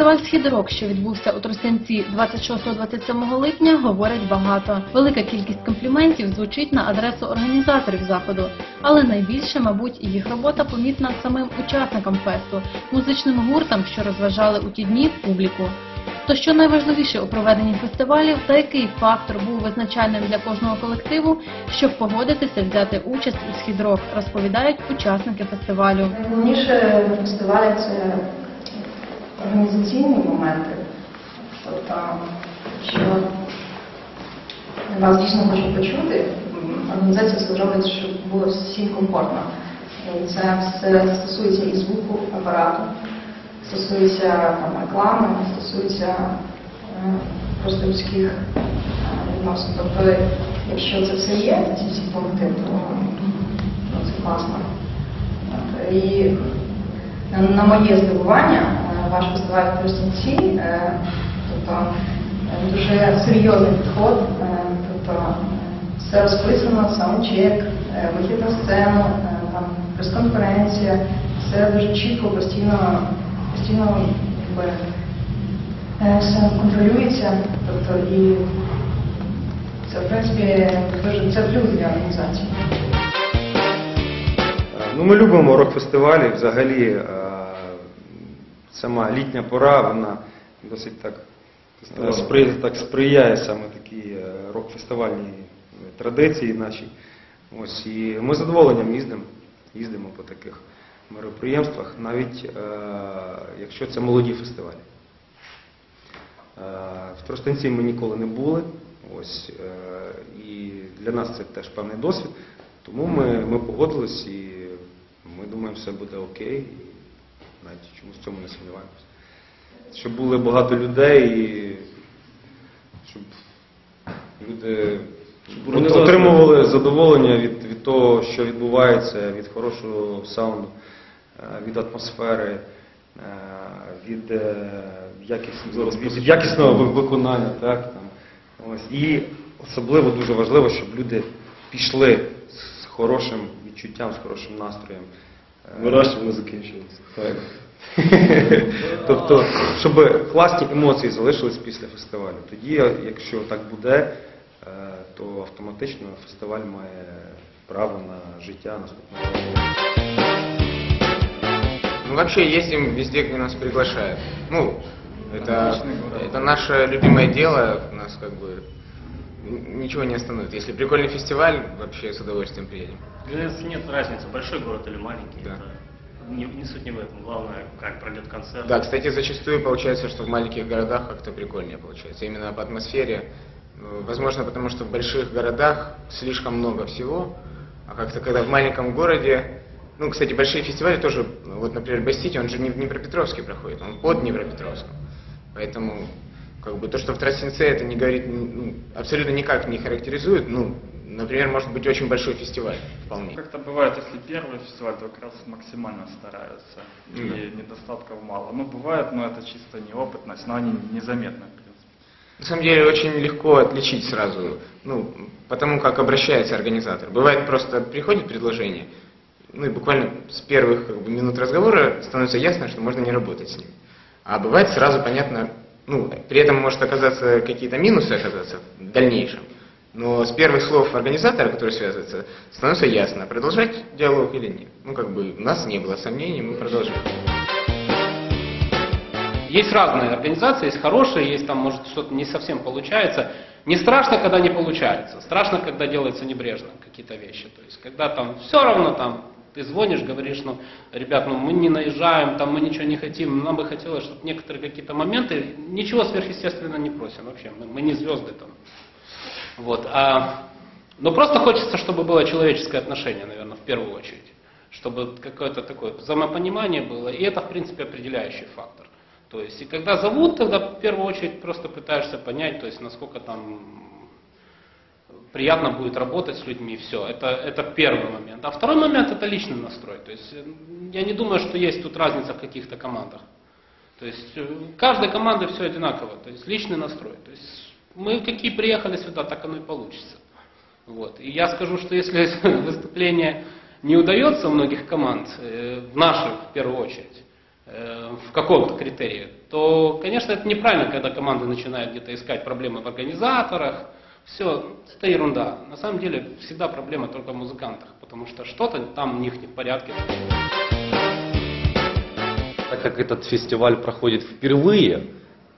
фестиваль «Схід-рок», що відбувся у Тростянці 26-27 липня, говорить багато. Велика кількість компліментів звучить на адресу організаторів заходу, але найбільше, мабуть, їх робота помітна самим учасникам фесту, музичним гуртам, що розважали у ті дні публіку. То що найважливіше у проведенні фестивалів та який фактор був визначальним для кожного колективу, щоб погодитися взяти участь у «Схід-рок», розповідають учасники фестивалю. Найголовніше в фестивалі це організаційні моменти. Тобто, що вас дійсно хочуть почути, організація все щоб було всім комфортно. І це все стосується і звуку апарату, стосується там, реклами, стосується е, просто людських е, відносин. Тобто, якщо це все є, ці всі пункти, то ну, це класно. І на, моє здивування, ваш фестиваль Тростянці, е, тобто е, дуже серйозний підход, е, тобто все розписано, саундчек, вихід на сцену, там прес-конференція, все дуже чітко, постійно, постійно якби, все контролюється, тобто і це в принципі дуже це плюс для організації. Ну, ми любимо рок-фестивалі. Взагалі, сама літня пора, вона досить так, е, спри- так сприяє саме такій е, рок-фестивальній традиції нашій. Ось, і ми з задоволенням їздимо, їздимо по таких мероприємствах, навіть е, якщо це молоді фестивалі. Е, В Тростянці ми ніколи не були. Ось, е, і для нас це теж певний досвід. Тому ми, ми погодились і ми думаємо, все буде окей. Навіть чомусь в цьому не сумніваємося. Щоб було багато людей і щоб люди вони от- отримували задоволення від, від того, що відбувається, від хорошого саунду, е, від атмосфери, е, від, е, якісного, від якісного виконання. Так, там. Ось. І особливо дуже важливо, щоб люди пішли з хорошим відчуттям, з хорошим настроєм. Е, Вирощування не закінчилося. так. тобто, щоб класні емоції залишились після фестивалю. Тоді, якщо так буде, е, то автоматично фестиваль має право на життя наступного року. Мы вообще ездим везде, где нас приглашают. Ну, это, это наше любимое дело, нас как бы н- ничего не остановит. Если прикольный фестиваль, вообще с удовольствием приедем. Для нас нет разницы, большой город или маленький. Да. Это не, не суть не в этом. Главное, как пройдет концерт. Да, кстати, зачастую получается, что в маленьких городах как-то прикольнее получается. Именно по атмосфере. Возможно, потому что в больших городах слишком много всего, а как-то когда в маленьком городе... Ну, кстати, большие фестивали тоже, вот, например, Бастити, он же не в Днепропетровске проходит, он под Днепропетровском. Поэтому, как бы, то, что в Тростенце это не говорит, ну, абсолютно никак не характеризует, ну, например, может быть очень большой фестиваль, вполне. Как-то бывает, если первый фестиваль, то как раз максимально стараются, и Да. недостатков мало. Ну, бывает, но это чисто неопытность, но они незаметны, в принципе. На самом деле очень легко отличить сразу, ну, потому как обращается организатор. Бывает просто приходит предложение, ну и буквально с первых как бы, минут разговора становится ясно, что можно не работать с ним. А бывает сразу понятно, ну, при этом может оказаться какие-то минусы оказаться в дальнейшем. Но с первых слов организатора, который связывается, становится ясно, продолжать диалог или нет. Ну, как бы у нас не было сомнений, мы продолжаем. Есть разные организации, есть хорошие, есть там, может, что-то не совсем получается. Не страшно, когда не получается. Страшно, когда делается небрежно какие-то вещи. То есть, когда там все равно там ты звонишь, говоришь, ну, ребят, ну мы не наезжаем, там мы ничего не хотим, нам бы хотелось, чтобы некоторые какие-то моменты, ничего сверхъестественно не просим вообще, мы, мы не звезды там. Вот, а, но просто хочется, чтобы было человеческое отношение, наверное, в первую очередь. Чтобы какое-то такое взаимопонимание было, и это, в принципе, определяющий фактор. То есть, и когда зовут, тогда в первую очередь просто пытаешься понять, то есть, насколько там приятно будет работать с людьми, все. Это, это первый момент. А второй момент это личный настрой. То есть, э, я не думаю, что есть тут разница в каких-то командах. То есть, э, у каждой команды все одинаково. То есть, личный настрой. То есть, мы какие приехали сюда, так оно и получится. Вот. И я скажу, что если выступление не удается у многих команд, э, в наших в первую очередь, в каком-то критерии, то, конечно, это неправильно, когда команды начинают где-то искать проблемы в организаторах. Все, это ерунда. На самом деле всегда проблема только в музыкантах, потому что что-то там у них не в порядке. Так как этот фестиваль проходит впервые,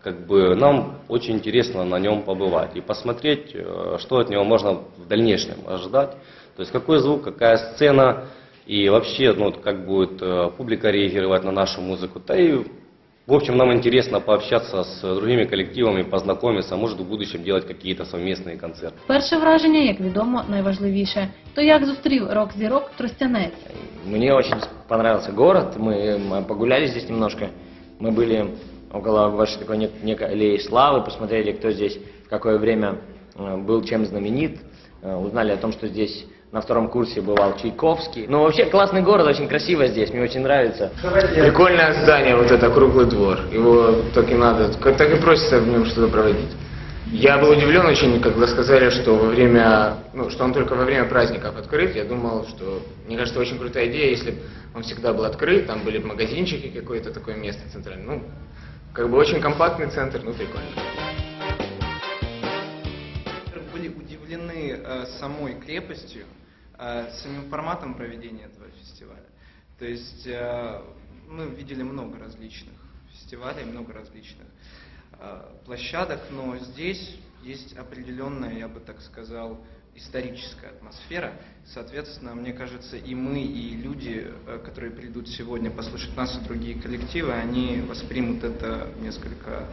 как бы нам очень интересно на нем побывать и посмотреть, э, что от него можно в дальнейшем ожидать. То есть какой звук, какая сцена и вообще, ну, как будет э, публика реагировать на нашу музыку. Да и, в общем, нам интересно пообщаться с другими коллективами, познакомиться, а может в будущем делать какие-то совместные концерты. Перше враження, як відомо, найважливіше. То як зустрів рок-зірок Тростянець. Мне очень понравился город, мы, мы погуляли здесь немножко, мы были около вашей такой нек- некой аллеи славы, посмотрели, кто здесь в какое время э, был чем знаменит, э, узнали о том, что здесь на втором курсе бывал Чайковский. Ну, вообще, классный город, очень красиво здесь, мне очень нравится. Прикольное здание, вот это, круглый двор. Его так и надо, как- так и просится в нем что-то проводить. Я был удивлен очень, когда сказали, что во время, ну, что он только во время праздников открыт. Я думал, что, мне кажется, очень крутая идея, если бы он всегда был открыт, там были бы магазинчики, какое-то такое место центральное. Ну, как бы очень компактный центр, ну, прикольно. были удивлены э, самой крепостью, э, самим форматом проведения этого фестиваля. То есть э, мы видели много различных фестивалей, много различных э, площадок, но здесь есть определенная, я бы так сказал, историческая атмосфера. Соответственно, мне кажется, и мы, и люди, которые придут сегодня послушать нас и другие коллективы, они воспримут это несколько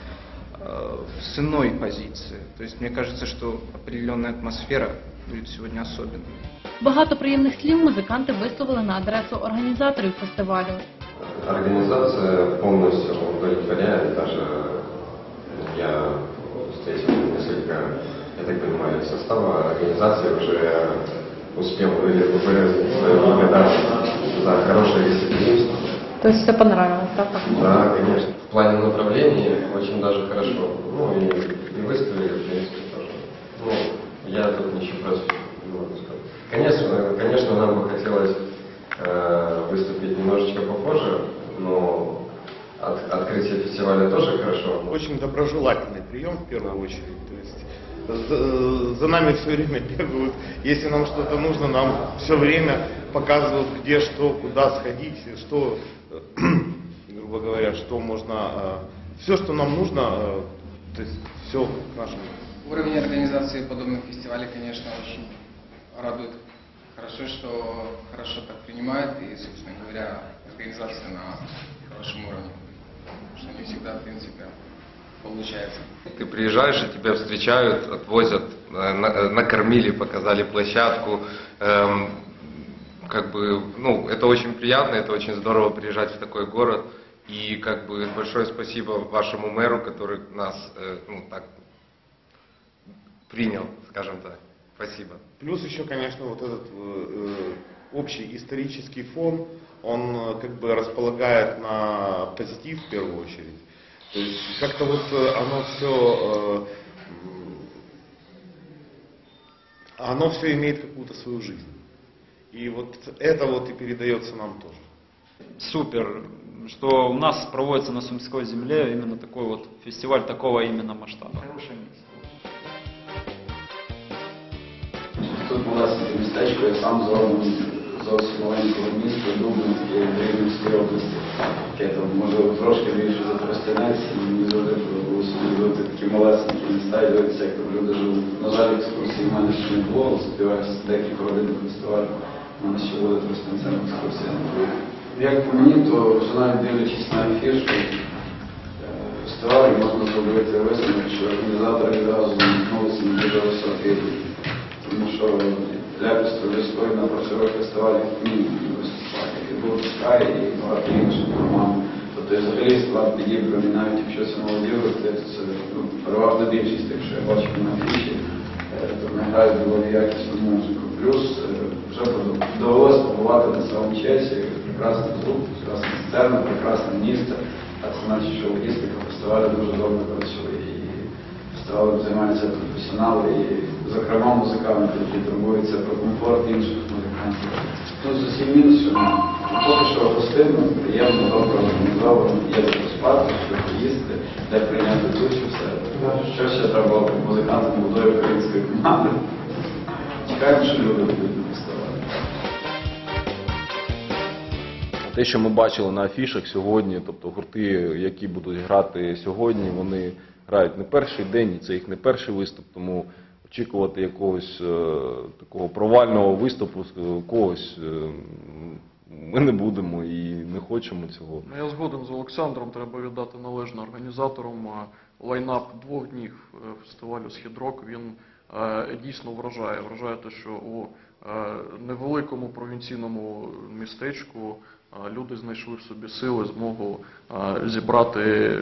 э, с иной позиции. То есть мне кажется, что определенная атмосфера будет сегодня особенной. Багато приємних слів музиканти висловили на адресу організаторів фестивалю. Организация полностью удовлетворяет, даже я встретил несколько, я так понимаю, состава организации уже успел выразить свою благодарность за хорошее гостеприимство. То есть все понравилось, да? так? Да, конечно. В плане направлений очень даже хорошо. Ну и, и выставили, в принципе, тоже. Ну, я тут ничего против не могу сказать. Конечно, конечно, нам бы хотелось э, выступить немножечко попозже, но от- открытие фестиваля тоже хорошо. Очень доброжелательный прием в первую очередь. То есть за, за нами все время бегают. Если нам что-то нужно, нам все время показывают, где что, куда сходить, что, э, грубо говоря, что можно. все, что нам нужно, э, то есть все к нашему. Уровень организации подобных фестивалей, конечно, очень радует. Хорошо, что хорошо так принимают и, собственно говоря, организация на хорошем уровне. Что не всегда, в принципе, получается. Ты приезжаешь, и тебя встречают, отвозят, на- накормили, показали площадку. Эм, Как бы, ну, это очень приятно, это очень здорово приезжать в такой город. И как бы большое спасибо вашему мэру, который нас, э, ну, так принял, скажем так. Спасибо. Плюс еще, конечно, вот этот э, э, общий исторический фон, он э, как бы располагает на позитив в первую очередь. То есть как-то вот э, оно все, оно все имеет какую-то свою жизнь. И вот это вот и передается нам тоже. Супер, что у нас проводится на Сумской земле именно такой вот фестиваль такого именно масштаба. Тут у нас містечко, я сам з родом зовсім маленького міста, в Рівненській області, яке там може трошки більше за Тростянець, і мені завжди собі бути такі малесенькі міста і дивитися, як там люди живуть. На жаль, екскурсії в мене ще не було, сподіваюся, декілька годин фестивалю. У мене ще буде Тростянцем екскурсія. Як по мені, то вже навіть дивлячись на афішу, е, фестивалю можна зробити висновок, що організатори відразу зіткнулися на дуже високий рівень. Тому що Ляпіс Трубецької на працював фестивалі мінімум виступати, як і був Скай і багато інших команд. Тобто і взагалі склад підібраний, навіть якщо це молодіжі, це ну, переважна більшість, якщо я бачу на афіші, е, то вони грають доволі якісну музику. Плюс е, вже довелося побувати на цьому чесі, прекрасний звук, прекрасна сцена, прекрасне місце, а це значить, що логістика фестивалю дуже добре працює. І фестивалем займаються професіонали і, зокрема, музиканти, які турбуються про комфорт інших музикантів. Ну, з усім мінусом, поки що гостинно, приємно, добре організовано, є де поспати, що поїсти, де прийняти душ і все. Що ще треба музикантам молодої української команди? Чекаємо, що люди будуть на. Те, що ми бачили на афішах сьогодні, тобто гурти, які будуть грати сьогодні, вони грають не перший день, і це їх не перший виступ, тому очікувати якогось е, такого провального виступу е, когось е, ми не будемо і не хочемо цього. Ну, Я згоден з Олександром, треба віддати належне організаторам. Лайнап двох днів фестивалю Східрок він дійсно вражає. Вражає те, що у невеликому провінційному містечку люди знайшли в собі сили, змогу зібрати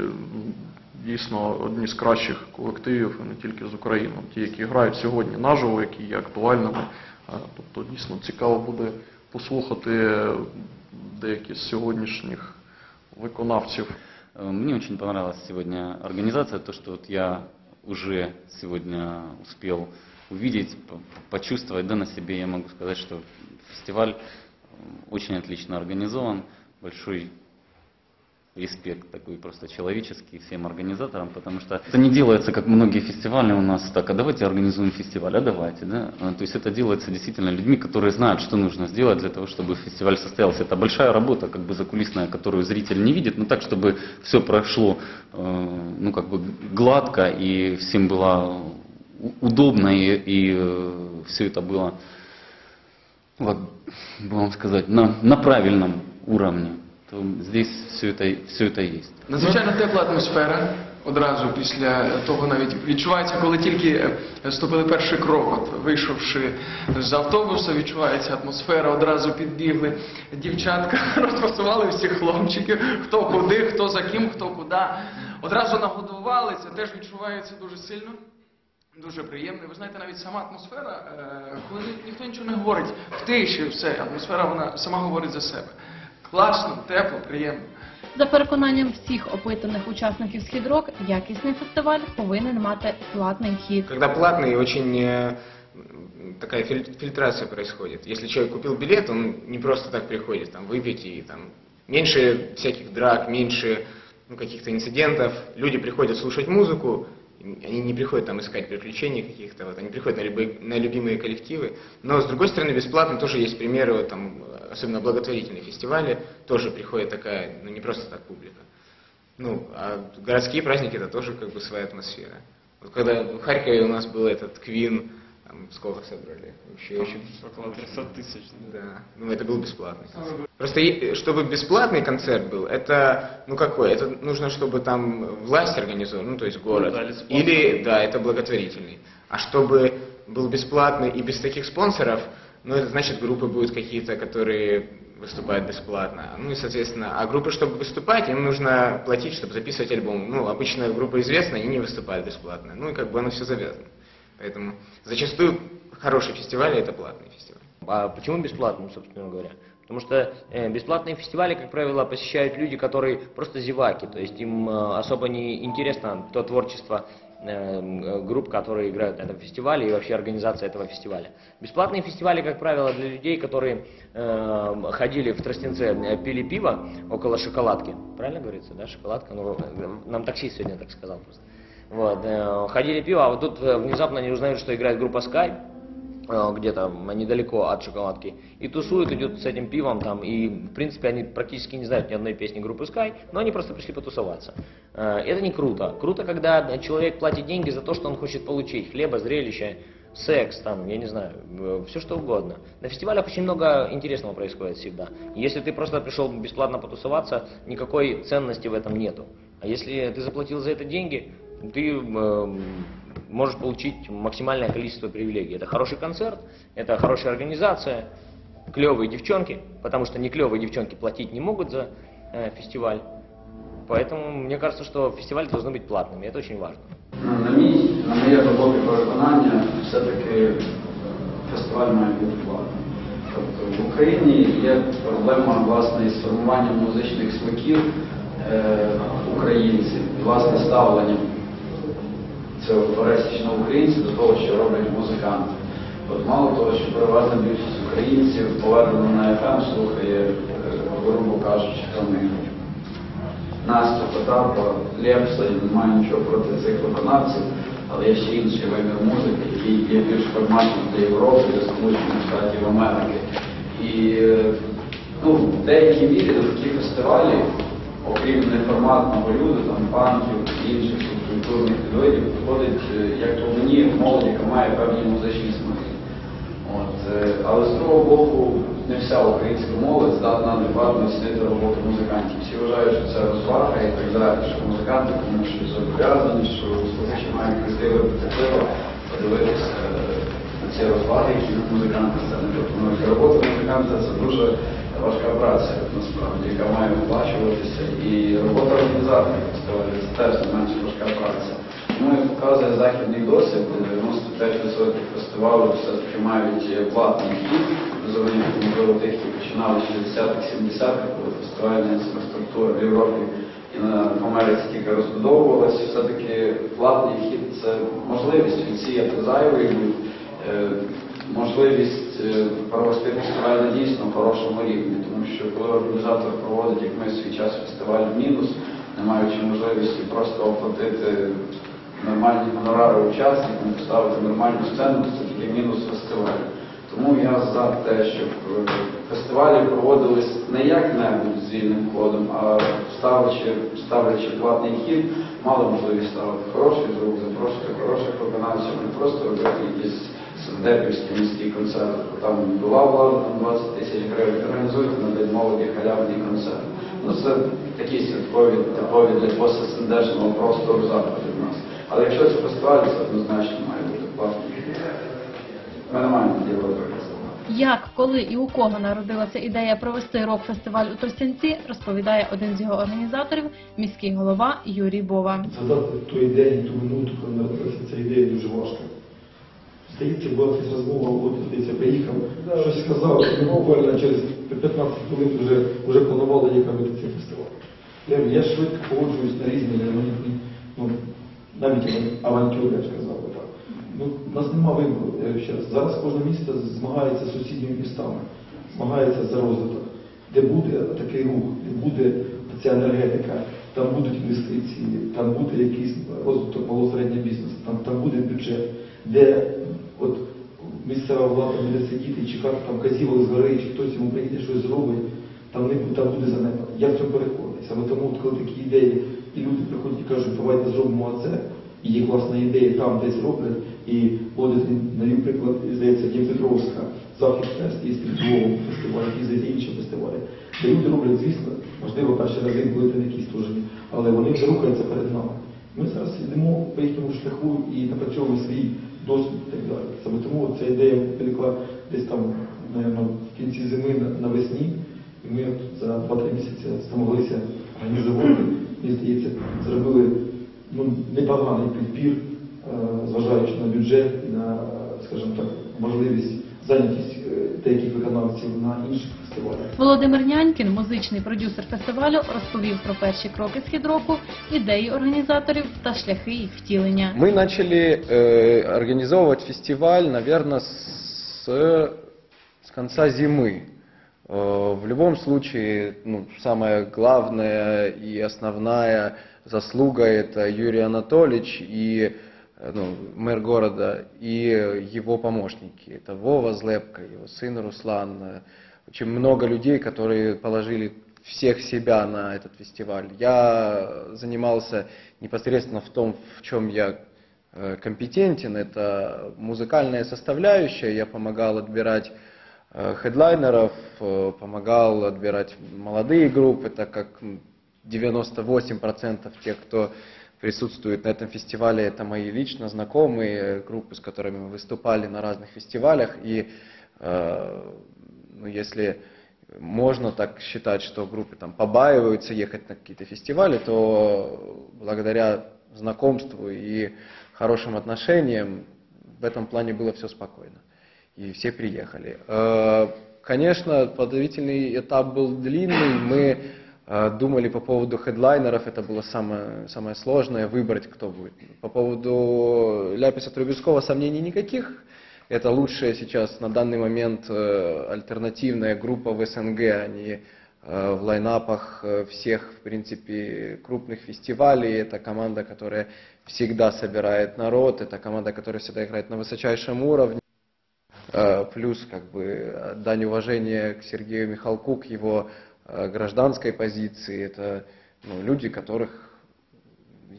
дійсно одні з кращих колективів, не тільки з України. Ті, які грають сьогодні наживо, які є актуальними. Тобто дійсно цікаво буде послухати деякі з сьогоднішніх виконавців. Мне очень понравилась сегодня организация, то, что вот я уже сегодня успел увидеть, по- почувствовать, да, на себе я могу сказать, что фестиваль э, очень отлично организован, большой респект такой просто человеческий всем организаторам, потому что это не делается, как многие фестивали у нас, так, а давайте организуем фестиваль, а давайте, да. А, То есть это делается действительно людьми, которые знают, что нужно сделать для того, чтобы фестиваль состоялся. Это большая работа, как бы закулисная, которую зритель не видит, но так, чтобы все прошло, э, ну, как бы гладко и всем было удобно и, и все это было, бы вам сказать, на, на правильном уровне. То здесь все это, все это есть. Надзвичайно тепла атмосфера. Одразу після того навіть відчувається, коли тільки е, ступили перший крок, от вийшовши з автобуса, відчувається атмосфера, одразу підбігли дівчатка, розпасували всіх хлопчиків, хто куди, хто за ким, хто куди. Одразу нагодували, це теж відчувається дуже сильно. Дуже приємно. Ви знаєте, навіть сама атмосфера, е, коли ніхто нічого не говорить, в тиші все, атмосфера вона сама говорить за себе. Класно, тепло, приємно. За переконанням всіх опитаних учасників «Східрок», якісний фестиваль повинен мати платний вхід. Когда платный, очень э, м, такая филь- фильтрация происходит. Если человек купил билет, он не просто так приходит, там, выпить и там меньше всяких драк, меньше ну, каких-то инцидентов. Люди приходят слушать музыку, и они не приходят там искать приключений каких-то, вот, они приходят на, любые, на любимые коллективы. Но, с другой стороны, бесплатно тоже есть примеры, вот, там, особенно благотворительные фестивали, тоже приходит такая, ну не просто так публика. Ну, а городские праздники это тоже как бы своя атмосфера. Вот когда в Харькове у нас был этот Квин, там сколько собрали? Вообще очень... Около 300 тысяч. Да, ну это был бесплатный концерт. Просто чтобы бесплатный концерт был, это, ну какой, это нужно, чтобы там власть организовала, ну то есть город. Ну да, или. Или, да, это благотворительный. А чтобы был бесплатный и без таких спонсоров, ну значит группы будут какие-то, которые выступают бесплатно. Ну и, соответственно, а группы, чтобы выступать, им нужно платить, чтобы записывать альбом. Ну, обычно группа известная, они не выступают бесплатно. Ну и как бы оно все завязано. Поэтому зачастую хорошие фестивали это платные фестивали. А почему бесплатным, собственно говоря? Потому что э, бесплатные фестивали, как правило, посещают люди, которые просто зеваки, то есть им э, особо не интересно то творчество групп, которые играют на этом фестивале и вообще организация этого фестиваля. Бесплатные фестивали, как правило, для людей, которые э, ходили в Тростенце, э, пили пиво около шоколадки. Правильно говорится, да, шоколадка? Ну, э, нам таксист сегодня так сказал просто. Вот, э, ходили пиво, а вот тут э, внезапно они узнают, что играет группа Sky, э, где-то недалеко от шоколадки, и тусуют, идут с этим пивом там, и в принципе они практически не знают ни одной песни группы Sky, но они просто пришли потусоваться. Э, Это не круто. Круто, когда человек платит деньги за то, что он хочет получить, хлеба, зрелища, секс, там, я не знаю, все что угодно. На фестивалях очень много интересного происходит всегда. Если ты просто пришел бесплатно потусоваться, никакой ценности в этом нету. А если ты заплатил за это деньги, ты эм, можешь получить максимальное количество привилегий. Это хороший концерт, это хорошая организация, клевые девчонки, потому что не клевые девчонки платить не могут за э, фестиваль. Поэтому мне кажется, что фестивали должны быть платными, это очень важно. Ну, На мій, на моє глибоке переконання, все-таки е, фестиваль має бути платним. Тобто в Україні є проблема власне із формуванням музичних смаків е, українців, і, власне ставленням цього пересічного українця до того, що роблять музиканти. От мало того, що переважна більшість українців повернено на FM слухає, е, грубо кажучи, і Настя, Потапа, Лепса, і не маю нічого проти цих виконавців, але є ще інший вимір музики, який є більш форматним для Європи, для Сполучених Штатів Америки. І е, ну, в деякій мірі такі фестивалі, окрім неформатного люду, там панків і інших субкультурних підвидів, виходить, е, як то мені, молодь, яка має певні музичні смаки. От, е, але з другого боку, не вся українська молодь здатна адекватно оцінити роботу музикантів. Всі вважають, що це розвага і так далі, що музиканти тому що зобов'язані, що слухачі мають прийти випити подивитися е, на ці розваги, які музиканти це не пропонують. Робота музиканта це дуже важка праця, насправді, яка має оплачуватися. І робота організаторів фестивалю це теж не менш важка праця. Ну, як показує західний досвід, 95% фестивалю все-таки мають платний за винятком, можливо, тих, які починали в 60-х, 70-х, коли фестивальна інфраструктура в Європі і на Америці тільки розбудовувалася, все-таки платний вхід це можливість відсіяти зайвий, е, можливість е, провести фестиваль на дійсно хорошому рівні, тому що коли організатор проводить, як ми свій час фестиваль в мінус, не маючи можливості просто оплатити нормальні гонорари учасникам, поставити нормальну сцену, це тільки мінус фестивалю. Тому я за те, щоб е, фестивалі проводились не як-небудь з вільним ходом, а ставлячи, ставлячи платний хід, мали можливість ставити хороший звук, запрошувати хороших виконавців, не просто робити якісь сендепівські міські концерти. Там була влада на 20 тисяч гривень, організуйте на День молоді халявний концерт. Ну це такі святкові, типові для постсендешного простору заходи в нас. Але якщо це фестиваль, це однозначно має бути платний. Ми не маємо тоді. Як, коли і у кого народилася ідея провести рок-фестиваль у Тростянці, розповідає один з його організаторів, міський голова Юрій Бова. Згадати той день, ту минуту, коли народилася ця ідея, дуже важко. Здається, була якась розмова, от здається, приїхав, щось сказав, і буквально через 15 хвилин вже, вже планували, як робити цей фестиваль. Я, я швидко погоджуюсь на різні різноманітні, ну, навіть авантюри, я б сказав би так. Ну, нас нема вибору, я ще раз. Зараз кожне місто змагається з сусідніми містами, змагається за розвиток. Де буде такий рух, де буде ця енергетика, там будуть інвестиції, там буде якийсь розвиток малого-середнього бізнесу, там, там буде бюджет, де от місцева влада буде сидіти і чекати там казівок з гори, чи хтось йому приїде щось зробить, там не там буде занепад. Я в цьому переконаний. Саме тому, от коли такі ідеї, і люди приходять і кажуть, давайте зробимо це, і є класна ідея, там десь роблять, і от навів приклад, здається, Дніпропетровська, Захід Фест, є Львовом фестиваль, і здається інші фестивалі. Де люди роблять, звісно, можливо, перші рази були не якісь стужені, але вони вже рухаються перед нами. Ми зараз йдемо по їхньому шляху і напрацьовуємо свій досвід і так далі. Саме тому ця ідея виникла десь там, наверное, в кінці зими навесні, і ми за 2-3 місяці змоглися організувати, мені здається, зробили ну, непоганий підбір, е, зважаючи на бюджет і на, скажімо так, можливість зайнятість е, деяких виконавців на інших фестивалях. Володимир Нянькін, музичний продюсер фестивалю, розповів про перші кроки східроку, ідеї організаторів та шляхи їх втілення. Мы начали э, организовывать фестиваль, наверное, с, с конца зимы. Э, в любом случае, ну, самая главная и основная заслуга это Юрий Анатольевич и э, ну, мэр города и его помощники. Это Вова Злепко, его сын Руслан. э, Очень много людей, которые положили всех себя на этот фестиваль. Я занимался непосредственно в том, в чем я э, компетентен, это музыкальная составляющая. Я помогал отбирать э, хедлайнеров, э, помогал отбирать молодые группы, так как м, 98% тех, кто присутствует на этом фестивале, это мои лично знакомые группы, с которыми мы выступали на разных фестивалях. И э, ну, если можно так считать, что группы там побаиваются ехать на какие-то фестивали, то благодаря знакомству и хорошим отношениям в этом плане было все спокойно. И все приехали. Э, Конечно, подготовительный этап был длинный. Мы думали по поводу хедлайнеров, это было самое, самое сложное, выбрать, кто будет. По поводу Ляписа Трубецкого сомнений никаких. это лучшая сейчас на данный момент э, альтернативная группа в СНГ. Они э, в лайнапах э, всех, в принципе, крупных фестивалей. Это команда, которая всегда собирает народ. Это команда, которая всегда играет на высочайшем уровне. Плюс как бы дань уважения к Сергею Михалку, к его гражданской позиции. Это ну, люди, которых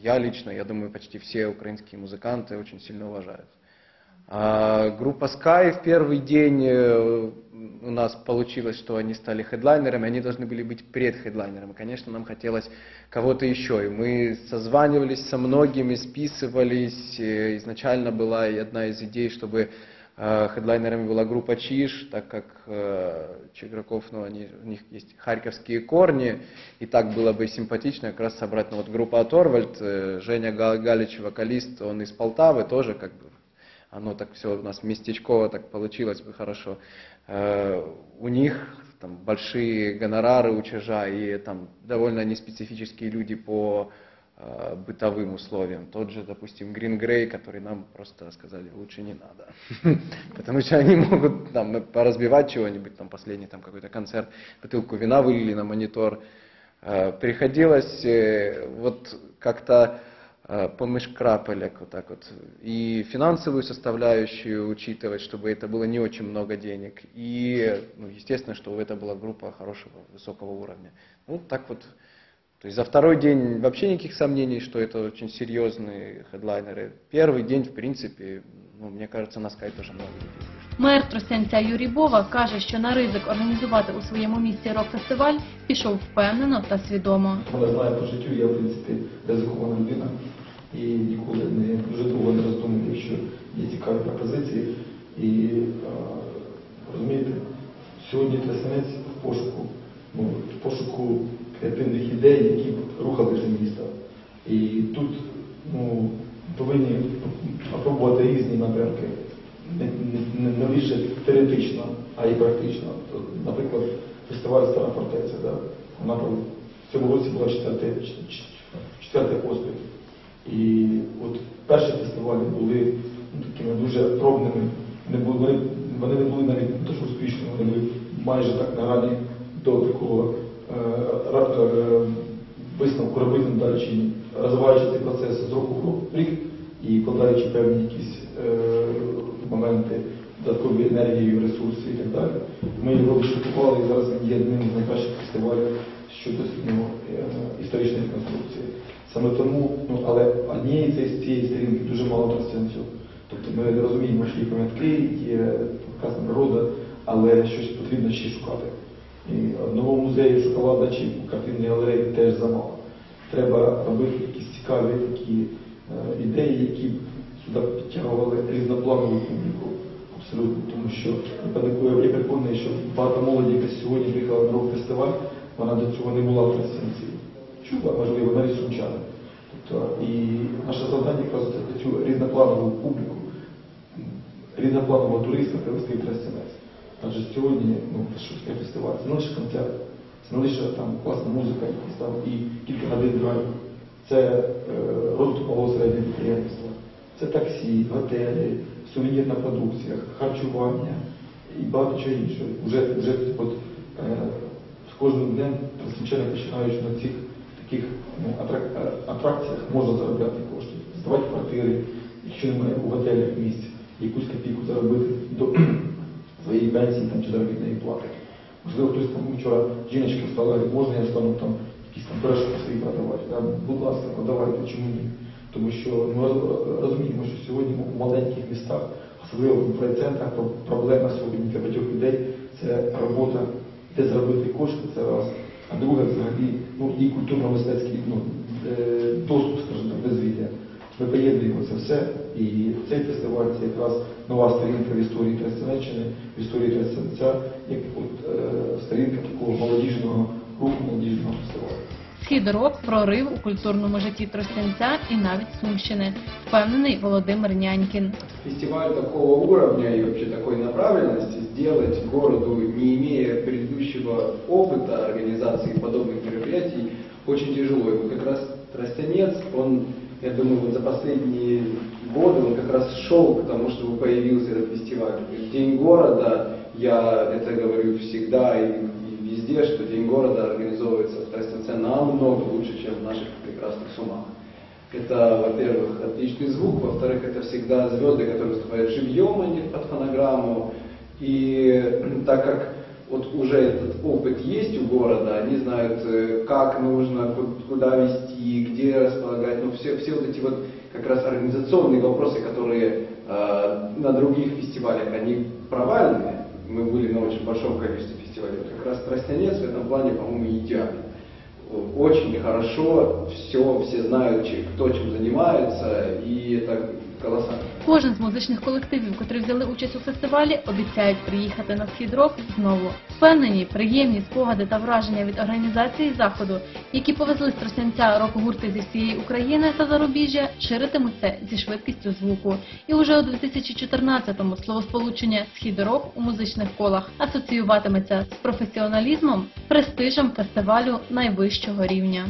я лично, я думаю, почти все украинские музыканты очень сильно уважают. А группа Sky в первый день э, у нас получилось, что они стали хедлайнерами, они должны были быть предхедлайнерами. Конечно, нам хотелось кого-то еще, и мы созванивались со многими, списывались. Э, Изначально была одна из идей, чтобы э, хедлайнерами была группа Чиж, так как э, Чиграков, ну, они, у них есть харьковские корни, и так было бы симпатично как раз собрать, ну, вот группа Оторвальд, э, Женя Га- Галич, вокалист, он из Полтавы, тоже как бы оно так все у нас местечково так получилось бы хорошо. Э, У них там большие гонорары у чижа и там довольно неспецифические люди по э, бытовым условиям. Тот же, допустим, Green Grey, который нам просто сказали, лучше не надо. Потому что они могут там поразбивать чего-нибудь, там последний там какой-то концерт, бутылку вина вылили на монитор. Э, Приходилось э, вот как-то э, помышкрапалек вот так вот. И финансовую составляющую учитывать, чтобы это было не очень много денег. И, ну, естественно, чтобы это была группа хорошего, высокого уровня. Ну, так вот. То есть за второй день вообще никаких сомнений, что это очень серьезные хедлайнеры. Первый день, в принципе, ну, мне кажется, на скай тоже много людей. Мер Тростянця Юрій Бова каже, що на ризик організувати у своєму місті рок-фестиваль пішов впевнено та свідомо. Мене знає по життю, я в принципі ризикована людина і ніколи не дуже довго не роздумую, якщо є цікаві пропозиції. І е, розумієте, сьогодні Тресенець в пошуку, ну, в пошуку креативних ідей, які рухали це місто. І тут ну, повинні опробувати різні напрямки. Не, не, не лише теоретично, а й практично. Наприклад, фестиваль Стара фортеця. Да? Вона в цьому році була четверта поспіль. І от перші фестивалі були ну, такими дуже пробними. Не були, вони, не були навіть що успішними, вони були майже так на рані до такого висновку робити далі, чи ні. розвиваючи цей процес з року в рік і вкладаючи певні якісь е, моменти, додаткові енергії, ресурси і так далі. Ми його відшліфували і зараз є одним з найкращих фестивалів щодо ну, е, історичної конструкції. Саме тому, ну, але однієї цієї, цієї сторінки дуже мало трансцензію. Тобто ми розуміємо, що є пам'ятки, є прекрасна природа, але щось потрібно ще шукати. І одного музею шоколада чи картинної галереї теж замало. Треба робити якісь цікаві такі е, ідеї, які б сюди підтягували різнопланову публіку. Абсолютно, тому що я переконаний- що багато молоді, яка сьогодні приїхала на рок-фестиваль, вона до цього не була в трансцензії. Чула, можливо, навіть сумчани. Тобто, і наше завдання якраз цю різнопланову публіку, різнопланового туриста привести в трансценець. Адже сьогодні ну, Шевський фестиваль це не лише концерт, це не лише там класна музика, і кілька годин драйву. Це е, розвиток малого середнього підприємства, це таксі, готелі, сувенірна продукція, харчування і багато чого іншого. Вже, вже от, е, з кожним днем трансвчани починають на цих таких ну, атрак- е, атракціях можна заробляти кошти, здавати квартири, якщо немає у готелях місць, якусь копійку заробити своєї пенсії там, чи заробітної плати. Можливо, хтось там вчора жіночка говорить, можна я стану там якісь там пирожки свої продавати. Да? Будь ласка, продавайте, чому ні? Тому що ми розуміємо, що сьогодні у маленьких містах, особливо в райцентрах, про- проблема сьогодні для багатьох людей це робота, де заробити кошти, це раз. А друге, взагалі, ну і культурно-мистецький ну, е, доступ, скажімо дозвілля. Ми поєднуємо це все, і цей фестиваль це якраз нова сторінка в історії Тростянеччини, в історії Тростянця, як от, е, сторінка такого молодіжного руху, молодіжного фестивалю. Хід-рок прорив у культурному житті Тростянця і навіть Сумщини, впевнений Володимир Нянькін. фестиваль такого уровня и вообще такой направленности сделать городу, не имея предыдущего опыта организации подобных мероприятий, очень тяжело. И вот как раз Тростянец, он я думаю, вот за последние годы он как раз шел к тому, чтобы появился этот фестиваль. В День города, я это говорю всегда и, и везде, что День города организовывается в Тростенце намного лучше, чем в наших прекрасных Сумах. Это, во-первых, отличный звук, во-вторых, это всегда звезды, которые выступают живьем, а не под фонограмму. И так как вот уже этот опыт есть у города, они знают, э, как нужно, ку- куда вести, где располагать, ну все, все вот эти вот как раз организационные вопросы, которые э, на других фестивалях, они провальные. Мы были на очень большом количестве фестивалей. Как раз Тростянец в этом плане, по-моему, идеален. Очень хорошо, все, все знают, кто чем занимается, и это колоссально. Кожен з музичних колективів, котрі взяли участь у фестивалі, обіцяють приїхати на схід рок знову. Впевнені, приємні спогади та враження від організації заходу, які повезли з рок-гурти зі всієї України та зарубіжжя, ширитимуться зі швидкістю звуку. І уже у 2014-му словосполучення схід рок у музичних колах асоціюватиметься з професіоналізмом, престижем фестивалю найвищого рівня.